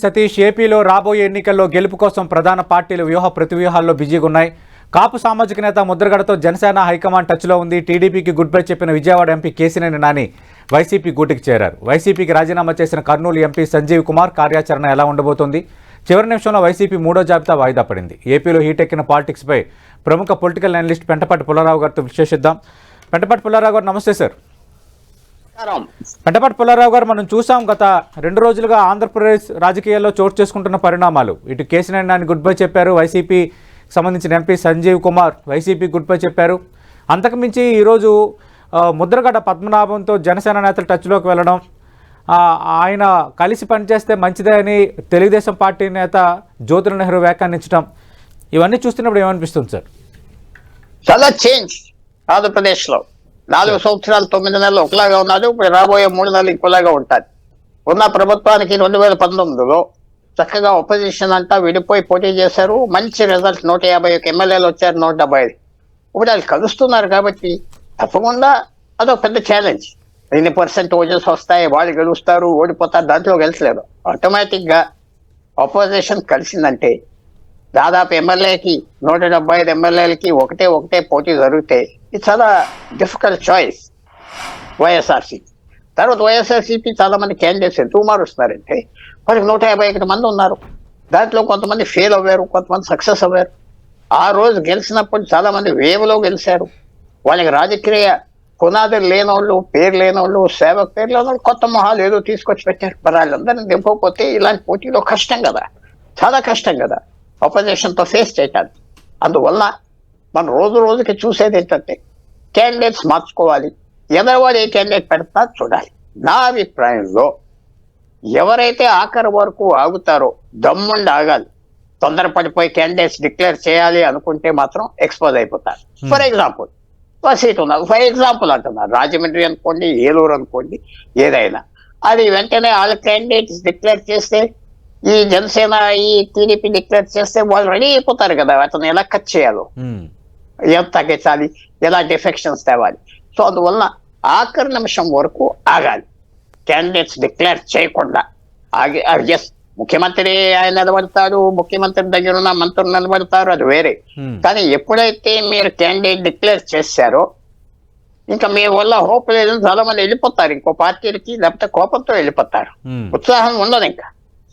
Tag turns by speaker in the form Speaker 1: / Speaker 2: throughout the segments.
Speaker 1: సతీష్ ఏపీలో రాబోయే ఎన్నికల్లో గెలుపు కోసం ప్రధాన పార్టీలు వ్యూహ ప్రతివ్యూహాల్లో బిజీగా ఉన్నాయి. కాపు సామాజిక నేత ముద్రగడతో జనసేన హైకమాండ్ టచ్లో ఉంది. టీడీపీకి గుడ్ బై చెప్పిన విజయవాడ ఎంపీ కేసినేని నాని వైసీపీ గూటికి చేరారు. వైసీపీకి రాజీనామా చేసిన కర్నూలు ఎంపీ సంజీవ్ కుమార్ కార్యాచరణ ఎలా ఉండబోతోంది? చివరి నిమిషంలో వైసీపీ మూడో జాబితా వాయిదా పడింది. ఏపీలో హీటెక్కిన పాలిటిక్స్పై ప్రముఖ పొలిటికల్ అనలిస్ట్ పెంటపాటి పుల్లారావు గారితో విశ్లేషిద్దాం పెంటపాటి పుల్లారావు గారు నమస్తే సార్. పెంటపాటి పుల్లారావు గారు మనం చూసాం గత రెండు రోజులుగా ఆంధ్రప్రదేశ్ రాజకీయాల్లో చోటు చేసుకుంటున్న పరిణామాలు. ఇటు కేసీఆర్ నాని గుడ్ బై చెప్పారు వైసీపీ సంబంధించిన MP Sanjeev Kumar YCP good bye చెప్పారు అంతకుమించి ఈరోజు ముద్రగడ పద్మనాభంతో జనసేన నేతలు టచ్లోకి వెళ్ళడం ఆ, ఆయన కలిసి పనిచేస్తే మంచిదే అని తెలుగుదేశం పార్టీ నేత జ్యోతుల నెహ్రూ వ్యాఖ్యానించడం. ఇవన్నీ చూస్తున్నప్పుడు ఏమనిపిస్తుంది సార్?
Speaker 2: చాలా చేంజ్ ఆంధ్రప్రదేశ్లో నాలుగు సంవత్సరాలు తొమ్మిది నెలలు ఒకలాగా ఇప్పుడు రాబోయే మూడు నెలలు ఇంకోలాగా ఉంటుంది ఉన్న ప్రభుత్వానికి రెండు వేల పంతొమ్మిదిలో చక్కగా ఒపోజిషన్ అంతా విడిపోయి పోటీ చేశారు. మంచి రిజల్ట్ నూట యాభై ఒక ఎమ్మెల్యేలు వచ్చారు నూట డెబ్బై ఐదు. ఇప్పుడు వాళ్ళు కలుస్తున్నారు కాబట్టి తప్పకుండా అదొక పెద్ద ఛాలెంజ్ ఎన్ని పర్సెంట్ ఓజెస్ వస్తాయి వాళ్ళు గెలుస్తారు ఓడిపోతారు దాంట్లో గెలిచలేదు ఆటోమేటిక్గా అపోజిషన్ కలిసిందంటే దాదాపు ఎమ్మెల్యేకి నూట డెబ్బై ఐదు ఎమ్మెల్యేలకి ఒకటే ఒకటే పోటీ జరిగితే ఇది చాలా డిఫికల్ట్ చాయిస్ వైఎస్ఆర్సీ తర్వాత వైఎస్ఆర్సీపీ చాలా మంది క్యాండిడేట్స్ ఎందుకు మారుస్తున్నారంటే వాళ్ళకి నూట యాభై ఒకటి మంది ఉన్నారు. దాంట్లో కొంతమంది ఫెయిల్ అవ్వారు కొంతమంది సక్సెస్ అవ్వారు. ఆ రోజు గెలిచినప్పుడు చాలా మంది వేవ్లో గెలిచారు. వాళ్ళకి రాజకీయ పునాదులు లేనోళ్ళు పేరు లేనోళ్ళు సేవకు పేరు లేనోళ్ళు కొత్త మొహాలు ఏదో తీసుకొచ్చి పెట్టారు. మరి వాళ్ళందరినీ దింపకపోతే ఇలాంటి పోటీలో కష్టం కదా. చాలా కష్టం కదా. Opposition తో ఫేస్ చేయటానికి అందువల్ల మనం రోజు రోజుకి చూసేది ఏంటంటే క్యాండిడేట్స్ మార్చుకోవాలి. ఎవరెవరు ఏ క్యాండిడేట్ పెడతా చూడాలి. నా అభిప్రాయంలో ఎవరైతే ఆఖరి వరకు ఆగుతారో దమ్ముండి ఆగాలి. తొందరపడిపోయి క్యాండిడేట్స్ డిక్లేర్ చేయాలి అనుకుంటే మాత్రం ఎక్స్పోజ్ అయిపోతారు. ఫర్ ఎగ్జాంపుల్ ఒక సీట్ ఉన్నారు ఫర్ ఎగ్జాంపుల్ అంటున్నారు. రాజమండ్రి అనుకోండి ఏలూరు అనుకోండి ఏదైనా. అది వెంటనే వాళ్ళ క్యాండిడేట్స్ డిక్లేర్ చేస్తే ఈ జనసేన ఈ టీడీపీ డిక్లేర్ చేస్తే వాళ్ళు రెడీ అయిపోతారు కదా అతను ఎలా కట్ చేయాలో.
Speaker 1: ఉమ్,
Speaker 2: ఎంత తగ్గించాలి ఎలా డిఫెక్షన్స్ తేవాలి. సో అందువలన ఆఖరి నిమిషం వరకు ఆగాలి. క్యాండిడేట్స్ డిక్లేర్ చేయకుండా ఆగి ఎస్ ముఖ్యమంత్రి ఆయన నిలబడతాడు ముఖ్యమంత్రి దగ్గర ఉన్న మంత్రులు నిలబడతారు అది వేరే.
Speaker 1: ఉమ్,
Speaker 2: కానీ ఎప్పుడైతే మీరు క్యాండిడేట్ డిక్లేర్ చేశారో ఇంకా మీ వల్ల హోప్ లేదని చాలా మంది వెళ్ళిపోతారు. ఇంకో పార్టీలకి లేకపోతే కోపంతో వెళ్ళిపోతారు.
Speaker 1: ఉమ్,
Speaker 2: ఉత్సాహం ఉండదు ఇంకా.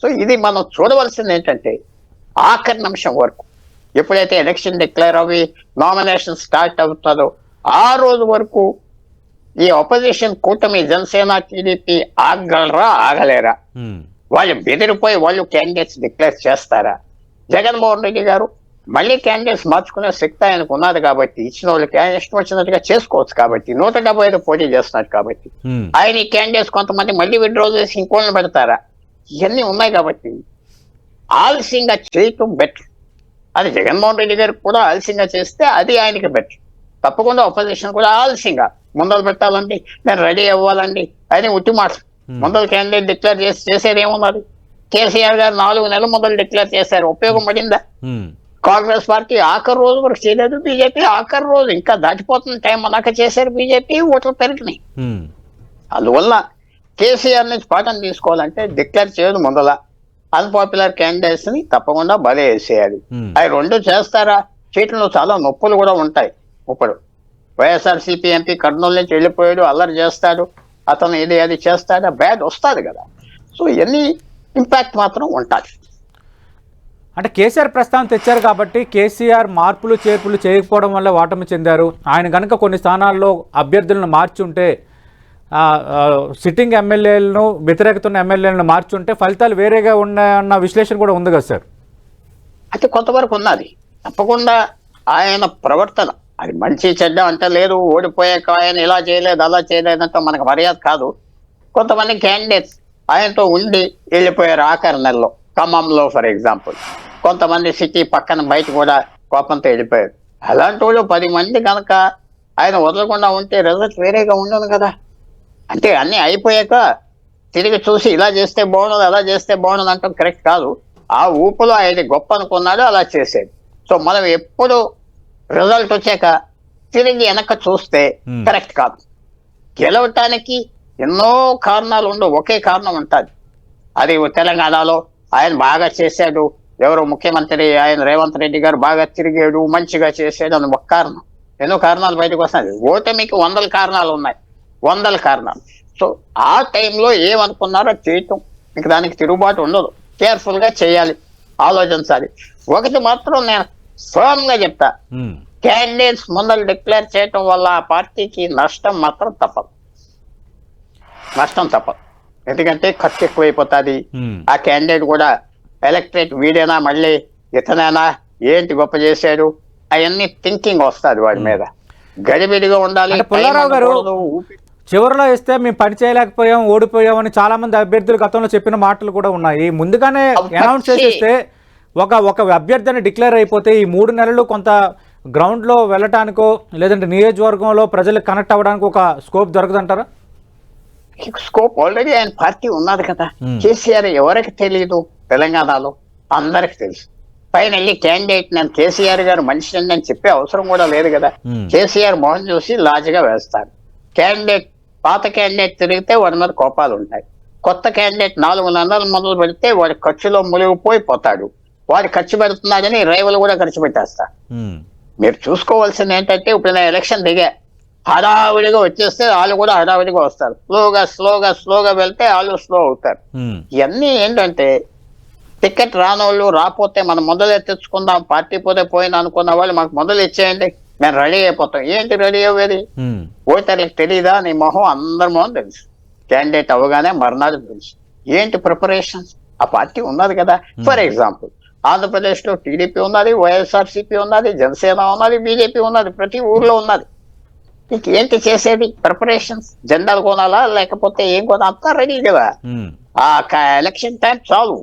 Speaker 2: సో ఇది మనం చూడవలసింది ఏంటంటే ఆఖరి నిమిషం వరకు. ఎప్పుడైతే ఎలక్షన్ డిక్లేర్ అవి నామినేషన్ స్టార్ట్ అవుతుందో ఆ రోజు వరకు ఈ అపోజిషన్ కూటమి జనసేన టీడీపీ ఆగలరా ఆగలేరా? వాళ్ళు బెదిరిపోయి వాళ్ళు క్యాండిడేట్స్ డిక్లేర్ చేస్తారా? జగన్మోహన్ రెడ్డి గారు మళ్ళీ క్యాండిడేట్స్ మార్చుకునే శక్తి ఆయనకు ఉన్నది కాబట్టి ఇచ్చిన వాళ్ళకి ఆయన ఇష్టం వచ్చినట్టుగా చేసుకోవచ్చు కాబట్టి నూట డెబ్బై ఐదు పోటీ చేస్తున్నారు కాబట్టి ఆయన ఈ క్యాండిడేట్స్ కొంతమంది మళ్ళీ విడ్డ్రా చేసి ఇంకోళ్ళని పెడతారా? ఇవన్నీ ఉన్నాయి కాబట్టి ఆలస్యంగా చేయటం బెటర్ అది జగన్మోహన్ రెడ్డి గారికి కూడా ఆలస్యంగా చేస్తే అది ఆయనకి బెటర్ తప్పకుండా అపోజిషన్ కూడా ఆలస్యంగా ముందలు పెట్టాలండి నేను రెడీ అవ్వాలండి అని ఉట్టి మాట. ముందలు క్యాండిడేట్ డిక్లేర్ చేసి చేసేది ఏమున్నది కేసీఆర్ గారు నాలుగు నెలల ముందలు డిక్లేర్ చేశారు ఉపయోగం పడిందా?
Speaker 1: ఉమ్,
Speaker 2: కాంగ్రెస్ పార్టీ ఆఖరి రోజు వరకు చేయలేదు బీజేపీ ఆఖరి రోజు ఇంకా దాటిపోతున్న టైం అన్నాక చేశారు బీజేపీ ఓట్లు పెరిగినాయి.
Speaker 1: ఉమ్,
Speaker 2: అందువల్ల కేసీఆర్ నుంచి పాఠం తీసుకోవాలంటే డిక్లేర్ చేయదు ముందల. అన్పాపులర్ క్యాండిడేట్స్ని తప్పకుండా బలి వేసేయాలి.
Speaker 1: ఉమ్.
Speaker 2: అవి రెండు చేస్తారా? సీట్లలో చాలా నొప్పులు కూడా ఉంటాయి. ఇప్పుడు వైఎస్ఆర్ సిపి ఎంపీ కర్నూలు నుంచి వెళ్ళిపోయాడు అల్లరి చేస్తాడు అతను ఇది అది చేస్తాడు బ్యాడ్ వస్తుంది కదా. సో ఇవన్నీ ఇంపాక్ట్ మాత్రం ఉంటుంది.
Speaker 1: అంటే కేసీఆర్ ప్రస్తావన తెచ్చారు కాబట్టి కేసీఆర్ మార్పులు చేర్పులు చేయకపోవడం వల్ల ఓటమి చెందారు. ఆయన కనుక కొన్ని స్థానాల్లో అభ్యర్థులను మార్చుంటే సిట్టింగ్ ఎమ్మెల్యేలను వ్యతిరేకతున్న ఎమ్మెల్యేలను మార్చుంటే ఫలితాలు వేరేగా ఉన్నాయన్న విశ్లేషణ కూడా ఉంది కదా సార్?
Speaker 2: అయితే కొంతవరకు ఉన్నది. తప్పకుండా ఆయన ప్రవర్తన అది మంచి చెడ్డ అంటే లేదు ఓడిపోయాక ఆయన ఇలా చేయలేదు అలా చేయలేదంటే మనకు మర్యాద కాదు. కొంతమంది క్యాండిడేట్స్ ఆయనతో ఉండి వెళ్ళిపోయారు ఆఖరి నెలలో. ఖమ్మంలో ఫర్ ఎగ్జాంపుల్ కొంతమంది సిటీ పక్కన బయట కూడా కోపంతో వెళ్ళిపోయారు. అలాంటి వాళ్ళు పది మంది కనుక ఆయన వదలకుండా ఉంటే రిజల్ట్ వేరేగా ఉండదు కదా. అంటే అన్నీ అయిపోయాక తిరిగి చూసి ఇలా చేస్తే బాగుండదు అలా చేస్తే బాగుండదు అంటాం కరెక్ట్ కాదు. ఆ ఊపులో ఆయన గొప్ప అనుకున్నాడు అలా చేసేది సో మనం ఎప్పుడు రిజల్ట్ వచ్చాక తిరిగి వెనక చూస్తే. కరెక్ట్ కాదు. గెలవటానికి ఎన్నో కారణాలు ఉండవు ఒకే కారణం ఉంటుంది. అది తెలంగాణలో ఆయన బాగా చేశాడు ఎవరో ముఖ్యమంత్రి ఆయన రేవంత్ రెడ్డి గారు బాగా తిరిగాడు మంచిగా చేశాడు అని ఒక కారణం. ఎన్నో కారణాలు బయటకు వస్తున్నాయి. ఓటమికి వందల కారణాలు ఉన్నాయి. వందల కారణాలు. సో ఆ టైంలో ఏమనుకున్నారో చేయటం. ఇంక దానికి తిరుగుబాటు ఉండదు. కేర్ఫుల్గా చేయాలి. ఆలోచించాలి. ఒకటి మాత్రం నేను ఫర్మ్గా చెప్తా క్యాండిడేట్స్ ముందర డిక్లేర్ చేయటం వల్ల ఆ పార్టీకి నష్టం మాత్రం తప్పదు. నష్టం తప్పదు. ఎందుకంటే ఖర్చు ఎక్కువైపోతుంది. ఆ క్యాండిడేట్ కూడా ఎలక్ట్రేట్ వీడేనా మళ్ళీ ఇతనేనా ఏంటి గొప్ప చేశాడు అవన్నీ థింకింగ్ వస్తుంది వాడి మీద. గడిబిడిగా ఉండాలి
Speaker 1: పుల్లారావు గారు- చివరిలో ఇస్తే మేము పని చేయలేకపోయాం ఓడిపోయామని చాలా మంది అభ్యర్థులు గతంలో చెప్పిన మాటలు కూడా ఉన్నాయి ముందుగానే అనౌన్స్. చేసేస్తే ఒక ఒక అభ్యర్థిని డిక్లేర్ అయిపోతే ఈ మూడు నెలలు కొంత గ్రౌండ్లో వెళ్ళటానికో లేదంటే నియోజకవర్గంలో ప్రజలకు కనెక్ట్ అవ్వడానికి ఒక స్కోప్ దొరకదంటారా
Speaker 2: స్కోప్ ఆల్రెడీ ఆయన పార్టీ ఉన్నది కదా. కేసీఆర్ ఎవరికి తెలియదు తెలంగాణలో అందరికి తెలుసు పైన వెళ్ళి క్యాండిడేట్ నేను కేసీఆర్ గారు మనిషి అని చెప్పే అవసరం కూడా లేదు కదా. కేసీఆర్ మోహన్ చూసి లాజిగా వేస్తారు క్యాండిడేట్ పాత క్యాండిడేట్ తిరిగితే వాడి మీద కోపాలు ఉంటాయి. కొత్త క్యాండిడేట్ నాలుగు నెలలు మొదలు పెడితే వాడి ఖర్చులో మునిగిపోయి పోతాడు. వాడు ఖర్చు పెడుతున్నాడని రైవులు కూడా ఖర్చు పెట్టేస్తారు
Speaker 1: ఉమ్,
Speaker 2: మీరు చూసుకోవాల్సింది ఏంటంటే ఇప్పుడు నేను ఎలక్షన్ దిగా. హడావిడిగా వచ్చేస్తే వాళ్ళు కూడా హడావిడిగా వస్తారు. స్లోగా స్లోగా స్లోగా వెళ్తే వాళ్ళు స్లో అవుతారు. ఇవన్నీ ఏంటంటే టికెట్ రానోళ్ళు రాపోతే మనం మొదలు తెచ్చుకుందాం పార్టీ పోతే పోయిన అనుకున్న వాళ్ళు మాకు మొదలు ఇచ్చేయండి. మేము రెడీ అయిపోతాం ఏంటి రెడీ అవ్వేది
Speaker 1: ఉమ్,
Speaker 2: ఓటర్లకు తెలీదా? నీ మొహం అందరి మొహం తెలుసు. క్యాండిడేట్ అవగానే మర్నాడు తెలుసు. ఏంటి ప్రిపరేషన్స్ ఆ పార్టీ ఉన్నది కదా. ఫర్ ఎగ్జాంపుల్ ఆంధ్రప్రదేశ్లో టీడీపీ ఉన్నది వైఎస్ఆర్సీపీ ఉన్నది జనసేన ఉన్నది బీజేపీ ఉన్నది ప్రతి ఊర్లో ఉన్నది. ఏంటి చేసేది? ప్రిపరేషన్స్. జెండాలు కొనాలా? లేకపోతే ఏం కొనాలి? అంతా రెడీ కదా. ఆ ఎలక్షన్ టైం చాలు.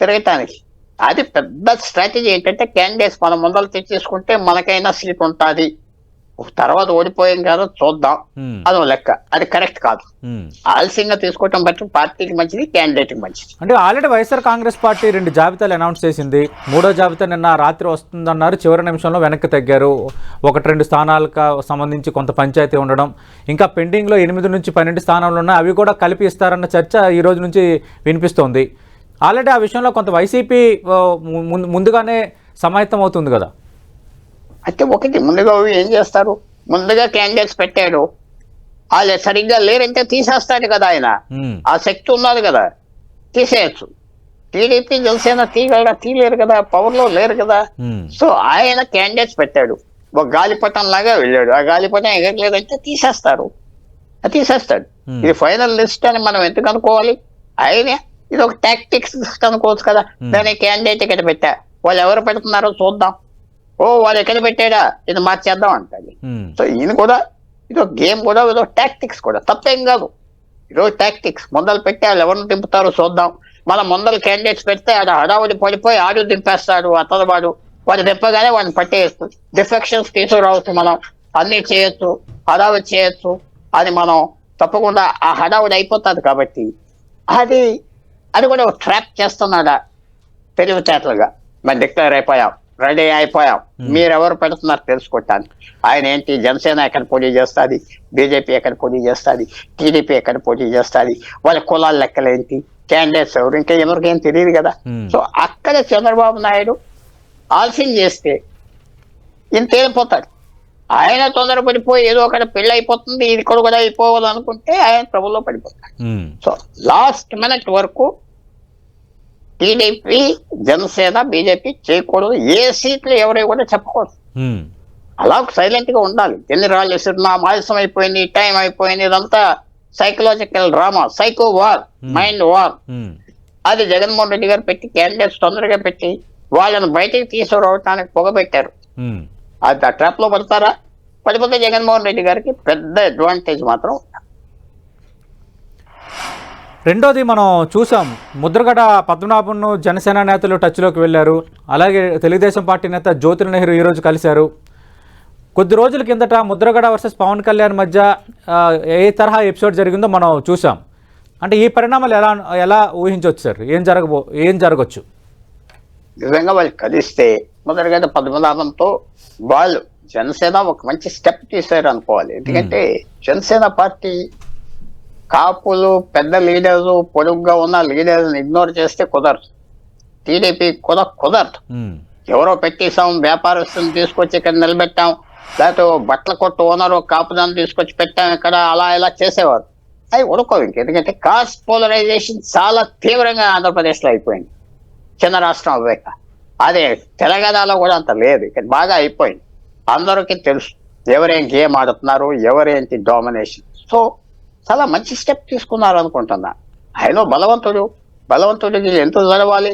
Speaker 2: తిరగటానికి. అది పెద్ద స్ట్రాటజీ ఏంటంటే క్యాండిడేట్స్ మనం ముందర తెచ్చేసుకుంటే మనకైనా సీట్ ఉంటుంది. తర్వాత ఓడిపోయాం కదా చూద్దాం. అదో లెక్క. అది కరెక్ట్ కాదు. ఆలస్యంగా తీసుకోవటం బట్టి పార్టీకి మంచిది క్యాండిడేట్కి మంచిది.
Speaker 1: అంటే ఆల్రెడీ వైఎస్ఆర్ కాంగ్రెస్ పార్టీ రెండు జాబితాలు అనౌన్స్ చేసింది. మూడో జాబితా నిన్న రాత్రి వస్తుందన్నారు. చివరి నిమిషంలో వెనక్కి తగ్గారు. ఒకటి రెండు స్థానాలకు సంబంధించి కొంత పంచాయతీ ఉండడం. ఇంకా పెండింగ్లో ఎనిమిది నుంచి పన్నెండు స్థానాలు ఉన్నాయి అవి కూడా కలిపి ఇస్తారన్న చర్చ ఈ రోజు నుంచి వినిపిస్తోంది. ఆల్రెడీ ఆ విషయంలో కొంత వైసీపీ ముందుగానే సమాయత్తం అవుతుంది కదా.
Speaker 2: అయితే ఒకటి ముందుగా ఏం చేస్తారు? ముందుగా క్యాండిడేట్స్ పెట్టాడు వాళ్ళు సరిగ్గా లేరంటే తీసేస్తాడు కదా ఆయన. ఆ శక్తి ఉన్నది కదా. తీసేయచ్చు. టీడీపీ జనసేన తీగలరా తీయలేరు కదా. పవర్లో లేరు కదా. సో ఆయన క్యాండిడేట్స్ పెట్టాడు. ఒక గాలిపటం లాగా వెళ్ళాడు. ఆ గాలిపటం ఎగరలేదంటే తీసేస్తారు. తీసేస్తాడు. ఇది ఫైనల్ లిస్ట్ అని మనం ఎందుకు అనుకోవాలి? ఆయనే ఇది ఒక టాక్టిక్స్ అనుకోవచ్చు కదా.
Speaker 1: Hmm.
Speaker 2: దాని క్యాండిడేట్ ఇక్కడ పెట్టా? వాళ్ళు ఎవరు పెడుతున్నారో చూద్దాం. ఓ వాళ్ళు ఎక్కడ పెట్టాడా? ఇది మార్చేద్దాం అంటాడు.
Speaker 1: ఉమ్,
Speaker 2: సో ఈయన కూడా ఇది ఒక గేమ్ కూడా ఏదో టాక్టిక్స్ కూడా. తప్పేం కాదు. ఈరోజు టాక్టిక్స్ ముందలు పెట్టి వాళ్ళు ఎవరిని దింపుతారో చూద్దాం. మన ముందలు క్యాండిడేట్స్ పెడితే ఆడ హడావుడి పడిపోయి ఆడు దింపేస్తాడు అతను వాడు వాడు దింపగానే వాడిని పట్టేయచ్చు. డిఫెక్షన్స్ తీసుకురావచ్చు మనం. అన్ని చేయొచ్చు. హడావుడి చేయొచ్చు. అది మనం తప్పకుండా ఆ హడావుడి అయిపోతుంది కాబట్టి. అది అది కూడా ఒక ట్రాప్ చేస్తున్నాడా తెలివితేటలుగా. మేము డిక్లేర్ అయిపోయాం. రెడీ అయిపోయాం. మీరెవరు పెడుతున్నారు తెలుసుకోవటానికి ఆయన ఏంటి? జనసేన ఎక్కడ పోటీ చేస్తుంది? బీజేపీ ఎక్కడ పోటీ చేస్తుంది? టీడీపీ ఎక్కడ పోటీ చేస్తుంది? వాళ్ళ కులాల లెక్కలేంటి క్యాండిడేట్స్ ఎవరు? ఇంకా ఎవరికి ఏం తెలియదు కదా.
Speaker 1: Hmm.
Speaker 2: సో అక్కడ చంద్రబాబు నాయుడు ఆలస్యం చేస్తే ఈయన తేలిపోతాడు ఆయన తొందరపడిపోయి ఏదో ఒకటి పెళ్ళి అయిపోతుంది ఇది కూడా కూడా అయిపోవాలనుకుంటే ఆయన ప్రభులో పడిపోతాడు. సో లాస్ట్ మినిట్ వరకు టీడీపీ జనసేన బీజేపీ చేయకూడదు ఏ సీట్లు ఎవరై కూడా చెప్పకూడదు అలా సైలెంట్గా ఉండాలి ఎన్ని రాళ్ళు విసిరినా మాయసం అయిపోయింది టైం అయిపోయింది ఇదంతా psychological drama psycho war mind war అది జగన్మోహన్ రెడ్డి గారు పెట్టి క్యాండిడేట్స్ తొందరగా పెట్టి వాళ్ళని బయటికి తీసుకురావడానికి పొగబెట్టారు. అది ఆ ట్రాప్లో పడతారా పడిపోతే జగన్మోహన్ రెడ్డి గారికి పెద్ద అడ్వాంటేజ్ మాత్రం.
Speaker 1: రెండోది మనం చూసాం. ముద్రగడ పద్మనాభంను జనసేన నేతలు టచ్లోకి వెళ్ళారు. అలాగే తెలుగుదేశం పార్టీ నేత జ్యోతి నెహ్రూ ఈరోజు కలిశారు. కొద్ది రోజుల కిందట ముద్రగడ వర్సెస్ పవన్ కళ్యాణ్ మధ్య ఏ తరహా ఎపిసోడ్ జరిగిందో మనం చూసాం. అంటే ఈ పరిణామాలు ఎలా ఎలా ఊహించవచ్చు సార్? ఏం జరగబో ఏం జరగవచ్చు
Speaker 2: నిజంగా వాళ్ళు కలిస్తే మొదటిగా పద్మనాభంతో వాళ్ళు జనసేన ఒక మంచి స్టెప్ తీశారు అనుకోవాలి ఎందుకంటే జనసేన పార్టీ కాపులు పెద్ద లీడర్స్ పొడుగ్గా ఉన్న లీడర్స్ ఇగ్నోర్ చేస్తే కుదరదు. టీడీపీ కుద కుదరదు. ఎవరో పెట్టేసాం వ్యాపారస్తుని తీసుకొచ్చి ఇక్కడ నిలబెట్టాం లేకపోతే బట్టల కొట్టు ఓనర్ కాపుదాన్ని తీసుకొచ్చి పెట్టాం ఇక్కడ అలా ఇలా చేసేవారు. అవి ఉడకవు ఇంక. ఎందుకంటే కాస్ట్ పోలరైజేషన్ చాలా తీవ్రంగా ఆంధ్రప్రదేశ్లో అయిపోయింది. చిన్న రాష్ట్రం అవ్వాక. అదే తెలంగాణలో కూడా అంత లేదు. ఇక్కడ బాగా అయిపోయింది. అందరికీ తెలుసు. ఎవరేం గేమ్ ఆడుతున్నారు ఎవరేంటి డామినేషన్ సో చాలా మంచి స్టెప్ తీసుకున్నారు అనుకుంటున్నా ఆయన బలవంతుడు బలవంతుడికి ఎంత చదవాలి?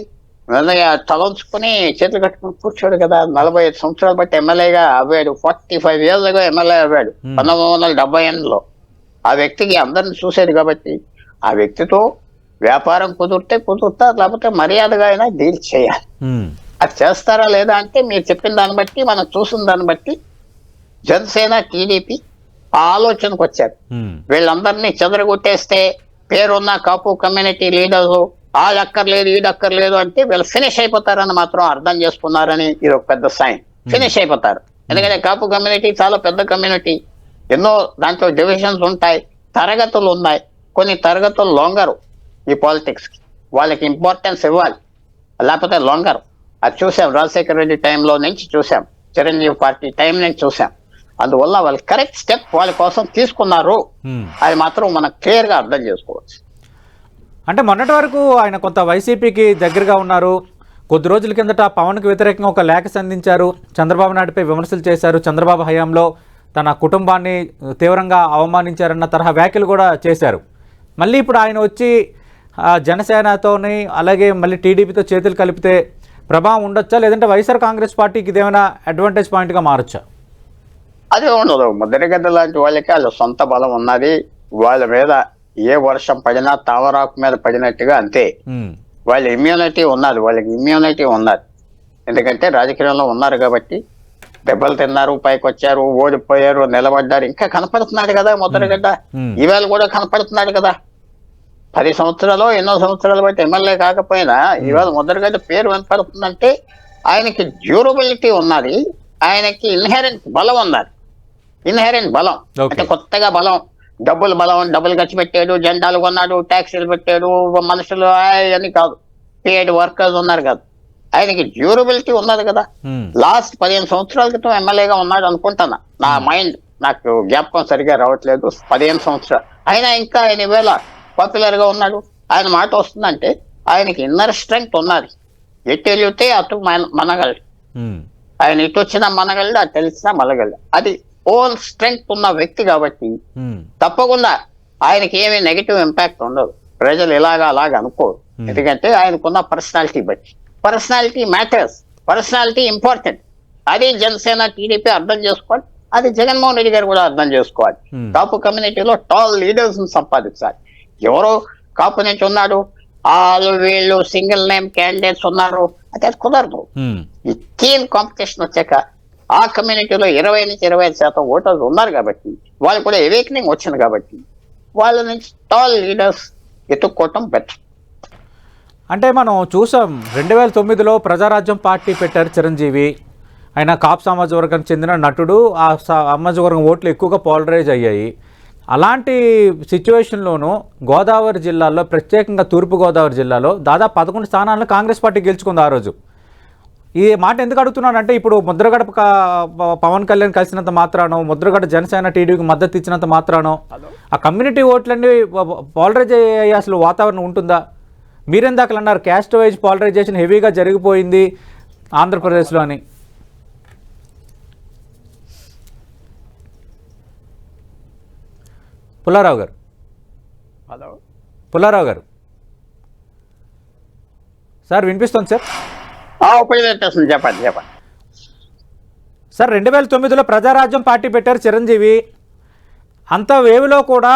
Speaker 2: తలంచుకుని చేతులు కట్టుకుని కూర్చోడు కదా. నలభై ఐదు సంవత్సరాలు బట్టి ఎమ్మెల్యేగా అవ్వాడు. ఫార్టీ ఫైవ్ ఇయర్స్గా ఎమ్మెల్యే అవ్వాడు. పంతొమ్మిది వందల డెబ్బై ఎనిమిదిలో. ఆ వ్యక్తికి అందరిని చూసేది కాబట్టి ఆ వ్యక్తితో వ్యాపారం కుదిరితే కుదురుతా లేకపోతే మర్యాదగా అయినా డీల్ చేయాలి. అది చేస్తారా లేదా అంటే మీరు చెప్పిన దాన్ని బట్టి మనం చూసిన దాన్ని బట్టి జనసేన టీడీపీ ఆ ఆలోచనకు వచ్చారు వీళ్ళందరినీ చెదరగొట్టేస్తే పేరున్న కాపు కమ్యూనిటీ లీడర్స్ ఆడక్కర్లేదు ఈడక్కర్లేదు అంటే వీళ్ళు ఫినిష్ అయిపోతారని మాత్రం అర్థం చేసుకున్నారని ఇది ఒక పెద్ద సైన్ ఫినిష్ అయిపోతారు. ఎందుకంటే కాపు కమ్యూనిటీ చాలా పెద్ద కమ్యూనిటీ. ఎన్నో దాంట్లో డివిజన్స్ ఉంటాయి తరగతులు ఉన్నాయి. కొన్ని తరగతులు లొంగరు ఈ పాలిటిక్స్కి వాళ్ళకి ఇంపార్టెన్స్ ఇవ్వాలి. లేకపోతే లొంగరు. అది చూసాం రాజశేఖర రెడ్డి టైంలో నుంచి చూసాం. చిరంజీవి పార్టీ టైం నుంచి చూసాం. అందువల్ల వాళ్ళు కరెక్ట్ స్టెప్ వాళ్ళ కోసం తీసుకున్నారు. అది మాత్రం మనం క్లియర్గా అర్థం చేసుకోవచ్చు.
Speaker 1: అంటే మొన్నటి వరకు ఆయన కొంత వైసీపీకి దగ్గరగా ఉన్నారు. కొద్ది రోజుల కిందట పవన్కి వ్యతిరేకంగా ఒక లేఖ సంధించారు. చంద్రబాబు నాయుడుపై విమర్శలు చేశారు. చంద్రబాబు హయాంలో తన కుటుంబాన్ని తీవ్రంగా అవమానించారన్న తరహా వ్యాఖ్యలు కూడా చేశారు. మళ్ళీ ఇప్పుడు ఆయన వచ్చి జనసేనతోని అలాగే మళ్ళీ టీడీపీతో చేతులు కలిపితే ప్రభావం ఉండొచ్చా? లేదంటే వైఎస్ఆర్ కాంగ్రెస్ పార్టీకి ఇదేమైనా అడ్వాంటేజ్ పాయింట్గా మారొచ్చా?
Speaker 2: అది ఉండదు. ముద్రగడ్డ లాంటి వాళ్ళకి వాళ్ళ సొంత బలం ఉన్నది. వాళ్ళ మీద ఏ వర్షం పడినా తామరాకు మీద పడినట్టుగా అంతే. వాళ్ళ ఇమ్యూనిటీ ఉన్నది వాళ్ళకి ఇమ్యూనిటీ ఉన్నది. ఎందుకంటే రాజకీయంలో ఉన్నారు కాబట్టి దెబ్బలు తిన్నారు పైకి వచ్చారు ఓడిపోయారు నిలబడ్డారు. ఇంకా కనపడుతున్నాడు కదా ముద్రగడ్డ. ఈవేళ కూడా కనపడుతున్నాడు కదా. పది సంవత్సరాలు ఎన్నో సంవత్సరాలు బట్టి ఎమ్మెల్యే కాకపోయినా ఈవేళ ముద్రగడ్డ పేరు వినపడుతుందంటే ఆయనకి డ్యూరబిలిటీ ఉన్నది. ఆయనకి ఇన్హెరెంట్ బలం ఉన్నది. ఇన్హెరెంట్ బలం. అంటే కొత్తగా బలం. డబ్బులు బలం డబ్బులు ఖర్చు పెట్టాడు జెండాలు కొన్నాడు ట్యాక్సీలు పెట్టాడు మనుషులు అని కాదు. పేడ్ వర్కర్స్ ఉన్నారు కదా. ఆయనకి డ్యూరబిలిటీ ఉన్నది కదా. లాస్ట్ పదిహేను సంవత్సరాల క్రితం ఎమ్మెల్యేగా ఉన్నాడు అనుకుంటున్నా. నా మైండ్ నాకు జ్ఞాపకం సరిగా రావట్లేదు. పదిహేను సంవత్సరాలు. అయినా ఇంకా ఆయన వేళ పాపులర్గా ఉన్నాడు. ఆయన మాట వస్తుందంటే ఆయనకి ఇన్నర్ స్ట్రెంగ్త్ ఉన్నది. ఎటు వెళ్తే అటు మన- మనగలడు. ఆయన ఇటు వచ్చినా మనగలడు అటు తెలిసినా మనగలడు. అది ఓన్ స్ట్రెంగ్త్ ఉన్న వ్యక్తి కాబట్టి తప్పకుండా ఆయనకి ఏమీ నెగిటివ్ ఇంపాక్ట్ ఉండదు. ప్రజలు ఇలాగా అలాగా అనుకోరు. ఎందుకంటే ఆయనకున్న పర్సనాలిటీ బట్టి. Personality matters. Personality important. అది జనసేన టీడీపీ అర్థం చేసుకోవాలి. అది జగన్మోహన్ రెడ్డి గారు కూడా అర్థం చేసుకోవాలి. కాపు కమ్యూనిటీలో టాల్ లీడర్స్ సంపాదించాలి. ఎవరో కాపు నుంచి ఉన్నాడు. వాళ్ళు వీళ్ళు సింగిల్ నేమ్ క్యాండిడేట్స్ ఉన్నారు. అది కుదరదు. ఈ కీన్ కాంపిటీషన్ వచ్చాక ఆ కమ్యూనిటీలో ఇరవై నుంచి ఇరవై ఐదు శాతం ఓటర్స్ ఉన్నారు కాబట్టి వాళ్ళు కూడా ఎవేకనింగ్ వచ్చింది కాబట్టి వాళ్ళ నుంచి టాల్ లీడర్స్ ఎత్తుక్కోవటం బెటర్
Speaker 1: అంటే మనం చూసాం రెండు వేల తొమ్మిదిలో ప్రజారాజ్యం పార్టీ పెట్టారు చిరంజీవి. ఆయన కాప్ సామాజిక వర్గానికి చెందిన నటుడు ఆ సామాజిక వర్గం ఓట్లు ఎక్కువగా పోలరైజ్ అయ్యాయి. అలాంటి సిచ్యువేషన్లోనూ గోదావరి జిల్లాలో ప్రత్యేకంగా తూర్పుగోదావరి జిల్లాలో దాదాపు పదకొండు స్థానాలను కాంగ్రెస్ పార్టీ గెలుచుకుంది ఆ రోజు. ఈ మాట ఎందుకు అడుగుతున్నానంటే ఇప్పుడు ముద్రగడ పవన్ కళ్యాణ్ కలిసినంత మాత్రానో ముద్రగడ జనసేన టీడీపీకి మద్దతు ఇచ్చినంత మాత్రానో ఆ కమ్యూనిటీ ఓట్లన్నీ పాలరైజ్ అయ్యే అసలు వాతావరణం ఉంటుందా? మీరెందాకలు అన్నారు క్యాస్ట్ వైజ్ పాలరైజేషన్ హెవీగా జరిగిపోయింది ఆంధ్రప్రదేశ్లో అని. పుల్లారావు గారు.
Speaker 2: హలో.
Speaker 1: పుల్లారావు గారు. సార్ వినిపిస్తుంది సార్?
Speaker 2: చెప్పండి చెప్పండి.
Speaker 1: సార్ రెండు వేల తొమ్మిదిలో ప్రజారాజ్యం పార్టీ పెట్టారు చిరంజీవి. అంత వేవిలో కూడా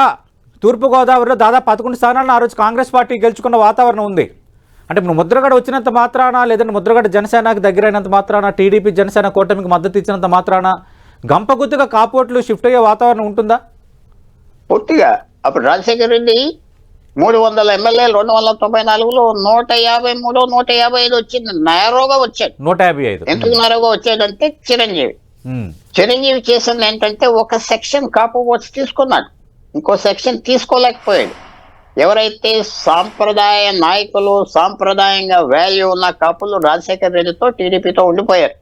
Speaker 1: తూర్పుగోదావరిలో దాదాపు పదకొండు స్థానాలను ఆ రోజు కాంగ్రెస్ పార్టీ గెలుచుకున్న వాతావరణం ఉంది. అంటే ఇప్పుడు ముద్రగడ వచ్చినంత మాత్రాన లేదంటే ముద్రగడ జనసేనకు దగ్గరైనంత మాత్రాన టీడీపీ జనసేన కూటమికి మద్దతు ఇచ్చినంత మాత్రాన గంపగుత్తుగా కాపోట్లు షిఫ్ట్ అయ్యే వాతావరణం ఉంటుందా?
Speaker 2: పూర్తిగా. అప్పుడు రాజశేఖర రెడ్డి మూడు వందల ఎమ్మెల్యేలు రెండు వందల తొంభై నాలుగులో నూట యాభై మూడు నూట యాభై ఐదు వచ్చింది. నేరోగా వచ్చాడు.
Speaker 1: నూట యాభై ఐదు.
Speaker 2: ఎందుకు నేరోగా వచ్చాడంటే చిరంజీవి. చిరంజీవి చేసింది ఏంటంటే ఒక సెక్షన్ కాపు ఓట్స్ తీసుకున్నాడు. ఇంకో సెక్షన్ తీసుకోలేకపోయాడు. ఎవరైతే సాంప్రదాయ నాయకులు సాంప్రదాయంగా వాల్యూ ఉన్న కాపులు రాజశేఖర రెడ్డితో టీడీపీతో ఉండిపోయారు.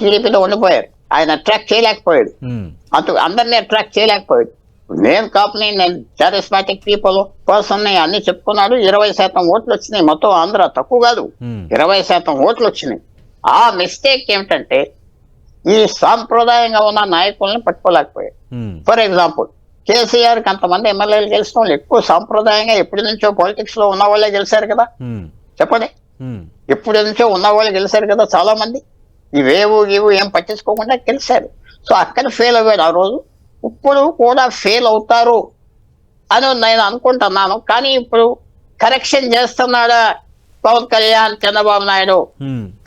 Speaker 2: టీడీపీతో ఉండిపోయారు. ఆయన అట్రాక్ట్ చేయలేకపోయాడు. అటు అందరినీ అట్రాక్ట్ చేయలేకపోయాడు. నేను కాపుని నేను చారిస్మాటిక్ పీపుల్ పర్సన్ అన్ని చెప్పుకున్నాడు ఇరవై శాతం ఓట్లు వచ్చినాయి. మొత్తం ఆంధ్ర తక్కువ కాదు. ఇరవై శాతం ఓట్లు వచ్చినాయి. ఆ మిస్టేక్ ఏమిటంటే ఈ సాంప్రదాయంగా ఉన్న నాయకుల్ని పట్టుకోలేకపోయాడు
Speaker 1: ఉమ్,
Speaker 2: ఫర్ ఎగ్జాంపుల్ కేసీఆర్కి అంతమంది ఎమ్మెల్యేలు గెలిచిన వాళ్ళు ఎక్కువ సాంప్రదాయంగా ఎప్పటి నుంచో పాలిటిక్స్లో ఉన్న వాళ్ళే గెలిచారు కదా. చెప్పండి. ఎప్పటి నుంచో ఉన్న వాళ్ళు గెలిచారు కదా చాలా మంది ఇవేవు ఇవి ఏం పట్టించుకోకుండా గెలిచారు. సో అక్కడ ఫెయిల్ అయ్యాడు ఆ రోజు. ఇప్పుడు కూడా ఫెయిల్ అవుతారు అని నేను అనుకుంటున్నాను. కానీ ఇప్పుడు కరెక్షన్ చేస్తున్నాడా పవన్ కళ్యాణ్ చంద్రబాబు నాయుడు?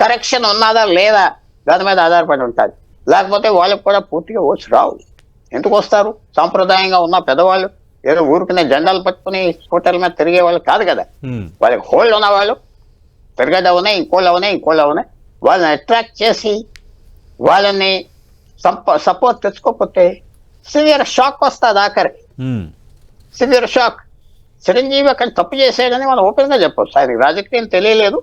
Speaker 2: కరెక్షన్ ఉన్నదా లేదా? దాని మీద ఆధారపడి ఉంటుంది. లేకపోతే వాళ్ళకి కూడా పూర్తిగా ఓట్స్ రావు. ఎందుకు వస్తారు? సాంప్రదాయంగా ఉన్న పెద్దవాళ్ళు ఏదో ఊరుకునే జెండాలు పట్టుకుని స్కూటర్ల మీద తిరిగే వాళ్ళు కాదు కదా. వాళ్ళకి హోల్డ్ ఉన్న వాళ్ళు తిరగడం ఉన్నాయి ఇంకోళ్ళు ఉన్నాయి ఇంకోళ్ళు ఉన్నాయి వాళ్ళని అట్రాక్ట్ చేసి వాళ్ళని సంప సపోర్ట్ తెచ్చుకోకపోతే సివియర్ షాక్ వస్తుంది ఆఖరికి
Speaker 1: ఉమ్,
Speaker 2: సివియర్ షాక్. చిరంజీవి అక్కడ తప్పు చేశాడని మనం ఓపెన్గా చెప్పొచ్చు. ఆయనకి రాజకీయం తెలియలేదు.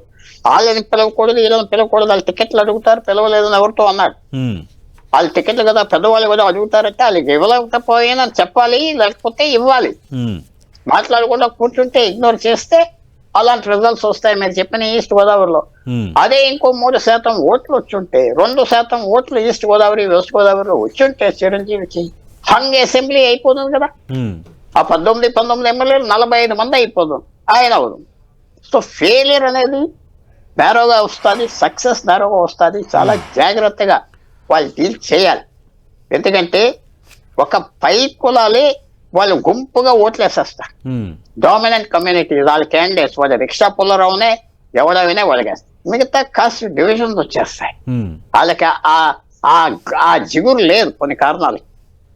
Speaker 2: వాళ్ళని పిలవకూడదు వీళ్ళని పిలవకూడదు వాళ్ళు టికెట్లు అడుగుతారు పిలవలేదని ఎవరితో అన్నాడు? వాళ్ళు టికెట్లు కదా పెద్దవాళ్ళు కూడా అడుగుతారంటే వాళ్ళకి ఇవ్వలేకపోయినా చెప్పాలి లేకపోతే ఇవ్వాలి. మాట్లాడకుండా కూర్చుంటే ఇగ్నోర్ చేస్తే అలాంటి రిజల్ట్స్ వస్తాయి మీరు చెప్పిన ఈస్ట్ గోదావరిలో అదే ఇంకో మూడు శాతం ఓట్లు వచ్చుంటే రెండు శాతం ఓట్లు ఈస్ట్ గోదావరి వెస్ట్ గోదావరిలో వచ్చుంటే చిరంజీవికి హంగ్ అసెంబ్లీ అయిపోతుంది కదా. ఆ పద్దెనిమిది పంతొమ్మిది ఎమ్మెల్యేలు నలభై ఐదు మంది అయిపోతుంది. ఆయన అవుతుంది సో ఫెయిలియర్ అనేది నేరోగా వస్తుంది సక్సెస్ నేరోగా వస్తుంది. చాలా జాగ్రత్తగా వాళ్ళు డీల్ చేయాలి. ఎందుకంటే ఒక పై కులాలే వాళ్ళు గుంపుగా ఓట్లేసేస్తారు. డామినెంట్ కమ్యూనిటీ వాళ్ళ క్యాండిడేట్స్ వాళ్ళ రిక్షా పుల్లరావునే ఎవడైనా వాళ్ళకేస్తారు మిగతా కాస్ట్ డివిజన్స్ వచ్చేస్తాయి. వాళ్ళకి ఆ ఆ ఆ జిగురు లేదు కొన్ని కారణాలు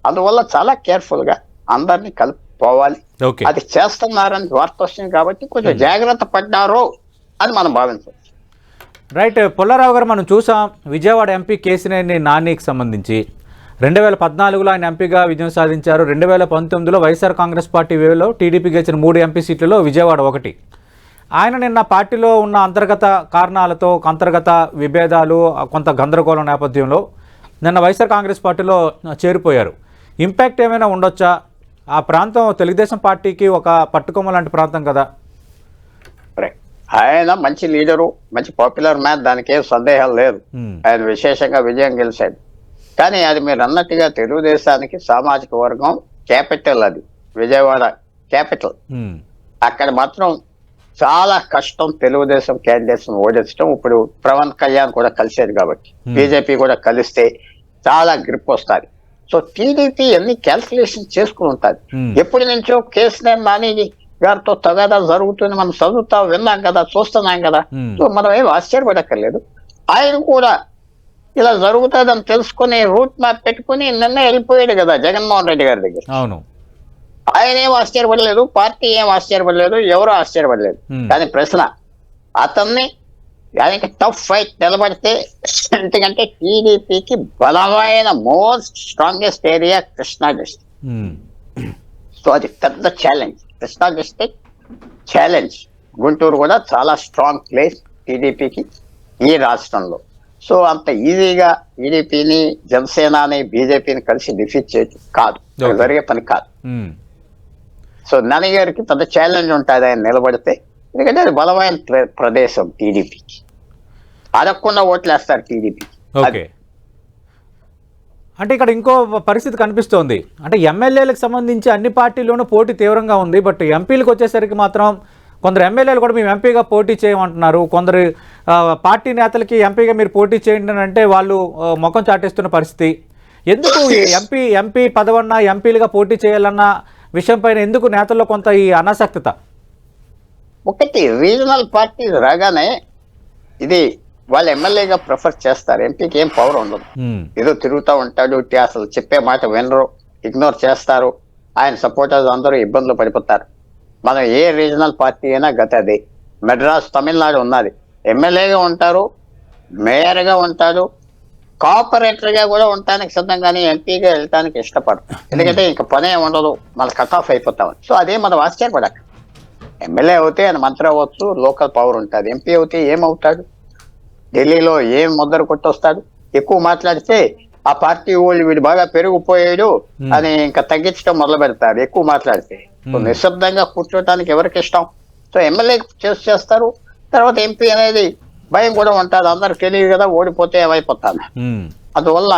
Speaker 2: అందువల్ల చాలా కేర్ఫుల్గా అందరినీ కలుపుకోవాలి.
Speaker 1: ఓకే.
Speaker 2: అది చేస్తున్నారని వార్త వస్తుంది కాబట్టి కొంచెం జాగ్రత్త పడ్డారు అని మనం భావించవచ్చు.
Speaker 1: రైట్ పుల్లారావు గారు మనం చూసాం విజయవాడ ఎంపీ కేసినేని నానికి సంబంధించి. రెండు వేల పద్నాలుగులో ఆయన ఎంపీగా విజయం సాధించారు. రెండు వేల పంతొమ్మిదిలో వైఎస్ఆర్ కాంగ్రెస్ పార్టీ వేలో టీడీపీ గెలిచిన మూడు ఎంపీ సీట్లలో విజయవాడ ఒకటి. ఆయన నిన్న పార్టీలో ఉన్న అంతర్గత కారణాలతో అంతర్గత విభేదాలు కొంత గందరగోళం నేపథ్యంలో నిన్న వైఎస్ఆర్ కాంగ్రెస్ పార్టీలో చేరిపోయారు. ఇంపాక్ట్ ఏమైనా ఉండొచ్చా? ఆ ప్రాంతం తెలుగుదేశం పార్టీకి ఒక పట్టుకొమ్మ లాంటి ప్రాంతం కదా.
Speaker 2: ఆయన మంచి లీడరు మంచి పాపులర్ మ్యాన్ దానికి ఏం సందేహం లేదు. ఆయన విశేషంగా విజయం గెలిచాడు. కానీ అది మీరు అన్నట్టుగా తెలుగుదేశానికి సామాజిక వర్గం క్యాపిటల్ అది విజయవాడ క్యాపిటల్ అక్కడ మాత్రం చాలా కష్టం తెలుగుదేశం క్యాండిడేట్స్ ఓడించడం. ఇప్పుడు పవన్ కళ్యాణ్ కూడా కలిసేది కాబట్టి. బీజేపీ కూడా కలిస్తే చాలా గ్రిప్ వస్తుంది. సో టీడీపీ అన్ని క్యాల్కులేషన్ చేసుకుని ఉంటుంది. ఎప్పటి నుంచో కేసీఆర్ నాని గారితో తగాదా జరుగుతుంది మనం చదువుతా విన్నాం కదా చూస్తున్నాం కదా. సో మనం ఏం ఆశ్చర్యపడక్కర్లేదు ఆయన కూడా ఇలా జరుగుతుందని తెలుసుకుని రూట్ మ్యాప్ పెట్టుకుని నిన్న వెళ్ళిపోయాడు కదా జగన్మోహన్ రెడ్డి గారి దగ్గర
Speaker 1: అవును
Speaker 2: ఆయన ఏం ఆశ్చర్యపడలేదు పార్టీ ఏం ఆశ్చర్యపడలేదు ఎవరు ఆశ్చర్యపడలేదు. కానీ ప్రశ్న అతన్ని ఆయనకి టఫ్ ఫైట్ నిలబడితే ఎందుకంటే టీడీపీకి బలమైన most strongest area Krishna district so అది పెద్ద challenge Krishna district challenge Guntur కూడా చాలా స్ట్రాంగ్ ప్లేస్ టీడీపీకి ఈ రాష్ట్రంలో. సో అంత ఈజీగా టీడీపీని జనసేనని బీజేపీని కలిసి డిఫీట్ చేయటం కాదు. జరిగే పని కాదు. సో నని గారికి పెద్ద ఛాలెంజ్ ఉంటుంది ఆయన నిలబడితే. ఎందుకంటే అది బలమైన ప్ర- ప్రదేశం టీడీపీకి అడగకుండా ఓట్లు వేస్తారు టీడీపీ.
Speaker 1: ఓకే. అంటే ఇక్కడ ఇంకో పరిస్థితి కనిపిస్తోంది. అంటే ఎమ్మెల్యేలకు సంబంధించి అన్ని పార్టీల్లోనూ పోటీ తీవ్రంగా ఉంది. బట్ ఎంపీలకు వచ్చేసరికి మాత్రం కొందరు ఎమ్మెల్యేలు కూడా మేము ఎంపీగా పోటీ చేయమంటున్నారు. కొందరు పార్టీ నేతలకి ఎంపీగా మీరు పోటీ చేయండి అని అంటే వాళ్ళు ముఖం చాటేస్తున్న పరిస్థితి. ఎందుకు ఎంపీ ఎంపీ పదవన్న ఎంపీలుగా పోటీ చేయాలన్న విషయం పైన ఎందుకు నేతల్లో కొంత ఈ అనాసక్తత?
Speaker 2: ఒకటి రీజనల్ పార్టీ రాగానే ఇది వాళ్ళు ఎమ్మెల్యేగా ప్రిఫర్ చేస్తారు. ఎంపీకి ఏం పవర్ ఉండదు. ఏదో తిరుగుతూ ఉంటాడు అసలు చెప్పే మాట వినరు ఇగ్నోర్ చేస్తారు. ఆయన సపోర్టర్స్ అందరూ ఇబ్బందులు పడిపోతారు. మనం ఏ రీజనల్ పార్టీ అయినా గత అది మెడ్రాస్ తమిళనాడు ఉన్నది. ఎమ్మెల్యేగా ఉంటారు మేయర్గా ఉంటాడు కోఆపరేటర్గా కూడా ఉండటానికి సిద్ధంగానే ఎంపీగా వెళ్ళటానికి ఇష్టపడరు. ఎందుకంటే ఇంక పనే ఉండదు. మన కట్ ఆఫ్ అయిపోతాం సో అదే మనం ఆశ్చర్యపడక. ఎమ్మెల్యే అవుతే ఆయన మంత్రి అవ్వచ్చు లోకల్ పవర్ ఉంటుంది. ఎంపీ అవుతే ఏమవుతాడు? ఢిల్లీలో ఏం ముద్దరు కొట్టొస్తాడు? ఎక్కువ మాట్లాడితే ఆ పార్టీ వాళ్ళు వీడు బాగా పెరిగిపోయాడు
Speaker 1: Hmm.
Speaker 2: అని ఇంకా తగ్గించడం మొదలు పెడతారు ఎక్కువ మాట్లాడితే.
Speaker 1: Hmm.
Speaker 2: నిశ్శబ్దంగా కూర్చోటానికి ఎవరికి ఇష్టం? సో ఎమ్మెల్యే చేసి చేస్తారు. తర్వాత ఎంపీ అనేది భయం కూడా ఉంటుంది. అందరికి తెలియదు కదా ఓడిపోతే ఏమైపోతాను.
Speaker 1: ఉమ్,
Speaker 2: అందువల్ల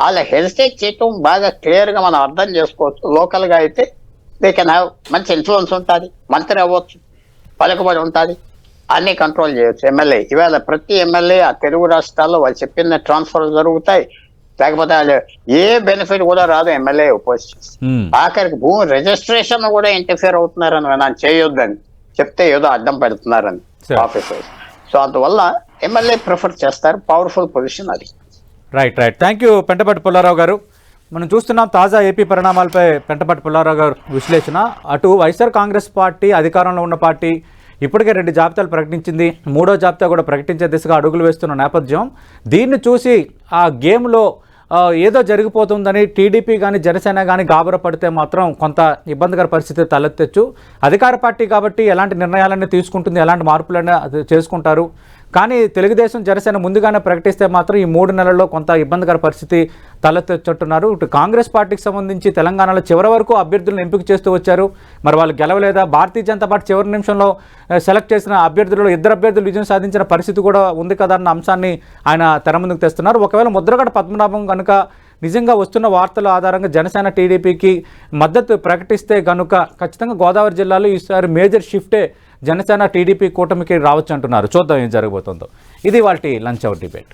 Speaker 2: వాళ్ళ హెరిటేజ్ చేయటం బాగా క్లియర్గా మనం అర్థం చేసుకోవచ్చు. లోకల్గా అయితే దే కెన్ హ్యావ్ మంచి ఇన్ఫ్లుయెన్స్ ఉంటుంది మంత్రి అవ్వచ్చు పలుకుబడి ఉంటుంది. అన్ని కంట్రోల్ చేయొచ్చు. ఎమ్మెల్యే ఇవాళ ప్రతి ఎమ్మెల్యే ఆ తెలుగు రాష్ట్రాల్లో వాళ్ళు చెప్పిన ట్రాన్స్ఫర్ జరుగుతాయి. లేకపోతే వాళ్ళు ఏ బెనిఫిట్ కూడా రాదు ఎమ్మెల్యే
Speaker 1: ఉమ్,
Speaker 2: ఆఖరికి భూమి రిజిస్ట్రేషన్ కూడా ఇంటర్ఫియర్ అవుతున్నారని విన్నాను చేయొద్దని చెప్తే ఏదో అడ్డం పెడుతున్నారని. ఆఫీసర్స్ సో అందువల్ల ఎమ్మెల్యే ప్రిఫర్ చేస్తారు. పవర్ఫుల్ పొజిషన్ అది.
Speaker 1: Right right thank you Pentapati Pullarao garu. మనం చూస్తున్నాం తాజా ఏపీ పరిణామాలపై పెంటపాటి పుల్లారావు గారు విశ్లేషణ. అటు వైఎస్ఆర్ కాంగ్రెస్ పార్టీ అధికారంలో ఉన్న పార్టీ ఇప్పటికే రెండు జాబితాలు ప్రకటించింది. మూడో జాబితా కూడా ప్రకటించే దిశగా అడుగులు వేస్తున్న నేపథ్యం. దీన్ని చూసి ఆ గేమ్లో ఏదో జరిగిపోతుందని టీడీపీ కానీ జనసేన కానీ గాబర పడితే మాత్రం కొంత ఇబ్బందికర పరిస్థితి తలెత్తచ్చు. అధికార పార్టీ కాబట్టి ఎలాంటి నిర్ణయాలన్నీ తీసుకుంటుంది ఎలాంటి మార్పులన్నీ అది చేసుకుంటారు. కానీ తెలుగుదేశం జనసేన ముందుగానే ప్రకటిస్తే మాత్రం ఈ మూడు నెలల్లో కొంత ఇబ్బందికర పరిస్థితి తలెత్తొచ్చుంటున్నారు ఇటు కాంగ్రెస్ పార్టీకి సంబంధించి తెలంగాణలో చివరి వరకు అభ్యర్థులను ఎంపిక చేస్తూ వచ్చారు. మరి వాళ్ళు గెలవలేదా? భారతీయ జనతా పార్టీ చివరి నిమిషంలో సెలెక్ట్ చేసిన అభ్యర్థులలో ఇద్దరు అభ్యర్థులు విజయం సాధించిన పరిస్థితి కూడా ఉంది కదా అన్న అంశాన్ని ఆయన తెర ముందుకు తెస్తున్నారు. ఒకవేళ ముద్రగడ పద్మనాభం కనుక నిజంగా వస్తున్న వార్తల ఆధారంగా జనసేన టీడీపీకి మద్దతు ప్రకటిస్తే కనుక ఖచ్చితంగా గోదావరి జిల్లాలో ఈసారి మేజర్ షిఫ్టే జనసేన టీడీపీ కూటమికి రావచ్చు అంటున్నారు చూద్దాం ఏం జరగబోతుందో. ఇది వాళ్ళ లంచ్ అవుట్ డిబేట్.